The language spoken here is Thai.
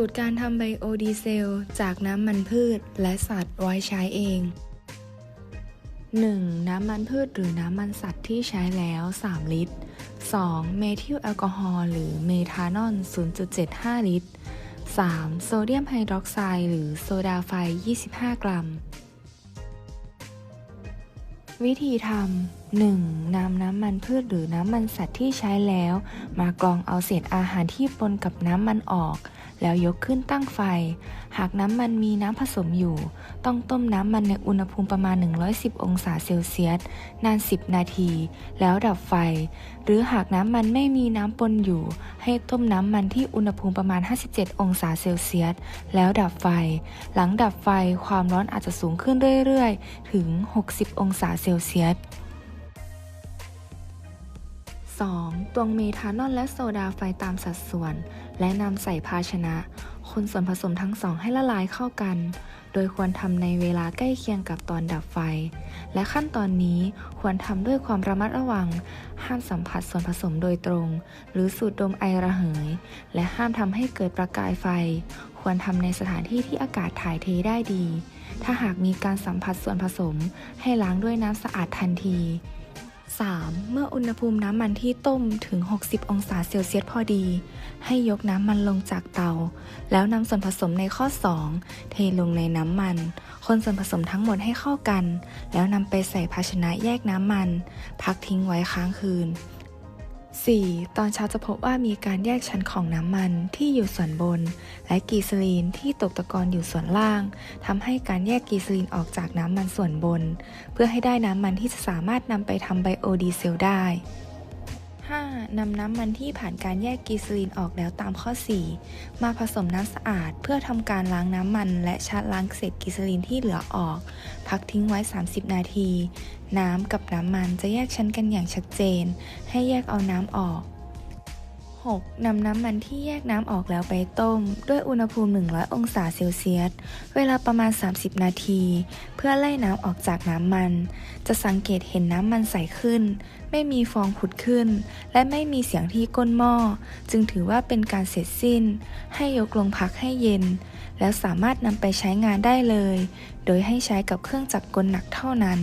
สูตรการทำไบโอดีเซล จากน้ำมันพืชและสัตว์ไว้ใช้เอง 1. น้ำมันพืชหรือน้ำมันสัตว์ที่ใช้แล้ว 3 ลิตร 2. เมทิลแอลกอฮอล์หรือเมทานอล 0.75 ลิตร 3. โซเดียมไฮดรอกไซด์หรือโซดาไฟ 25 กรัม วิธีทำ 1. นำน้ำมันพืชหรือน้ำมันสัตว์ที่ใช้แล้ว มากรองเอาเศษอาหารที่ปนกับน้ำมันออก แล้วยกขึ้นตั้งไฟ หากน้ำมันมีน้ำผสมอยู่ ต้องต้มน้ำมันในอุณหภูมิประมาณ 110 องศาเซลเซียส นาน 10 นาที แล้วดับไฟ หรือหากน้ำมันไม่มีน้ำปนอยู่ ให้ต้มน้ำมันที่อุณหภูมิประมาณ 57 องศาเซลเซียส แล้วดับไฟ หลังดับไฟความร้อนอาจจะสูงขึ้นเรื่อยๆ ถึง 60 องศาเซลเซียส 2. ตวงเมทานอลและโซดาไฟตามสัดส่วน และนำใส่ภาชนะ คนส่วนผสมทั้งสองให้ละลายเข้ากัน โดยควรทำในเวลาใกล้เคียงกับตอนดับไฟ และขั้นตอนนี้ควรทำด้วยความระมัดระวัง ห้ามสัมผัสส่วนผสมโดยตรง หรือสูดดมไอระเหย และห้ามทำให้เกิดประกายไฟ ควรทำในสถานที่ที่อากาศถ่ายเทได้ดี ถ้าหากมีการสัมผัสส่วนผสม ให้ล้างด้วยน้ำสะอาดทันที 3. เมื่ออุณหภูมิน้ำมันที่ต้มถึง 60 องศาเซลเซียสพอดี ให้ยกน้ำมันลงจากเตา แล้วนำส่วนผสมในข้อ 2 เทลงในน้ำมัน คนส่วนผสมทั้งหมดให้เข้ากัน แล้วนำไปใส่ภาชนะแยกน้ำมัน พักทิ้งไว้ค้างคืน 4. ตอนเช้าจะพบว่ามีการแยกชั้นของน้ำมันที่อยู่ส่วนบน และกีซลีนที่ตกตะกอนอยู่ส่วนล่างทำให้การแยกกีซลีนออกจากน้ำมันส่วนบน เพื่อให้ได้น้ำมันที่จะสามารถนำไปทำไบโอดีเซลได้ 5. นำน้ำมันที่ผ่านการแยกกีซลีนออกแล้วตามข้อ 4 มาผสมน้ำสะอาด เพื่อทำการล้างน้ำมันและชะล้างเศษกีซลีนที่เหลือออก พักทิ้งไว้ 30 นาที น้ำกับน้ำมันจะแยกชั้นกันอย่างชัดเจน ให้แยกเอาน้ำออก 6. นำน้ำมันที่แยกน้ำออกแล้วไปต้ม ด้วยอุณหภูมิ 100 องศาเซลเซียส เวลาประมาณ 30 นาที เพื่อไล่น้ำออกจากน้ำมัน จะสังเกตเห็นน้ำมันใสขึ้น ไม่มีฟองผุดขึ้น และไม่มีเสียงที่ก้นหม้อ จึงถือว่าเป็นการเสร็จสิ้น ให้ยกลงพักให้เย็น แล้วสามารถนำไปใช้งานได้เลย โดยให้ใช้กับเครื่องจักรกลหนักเท่านั้น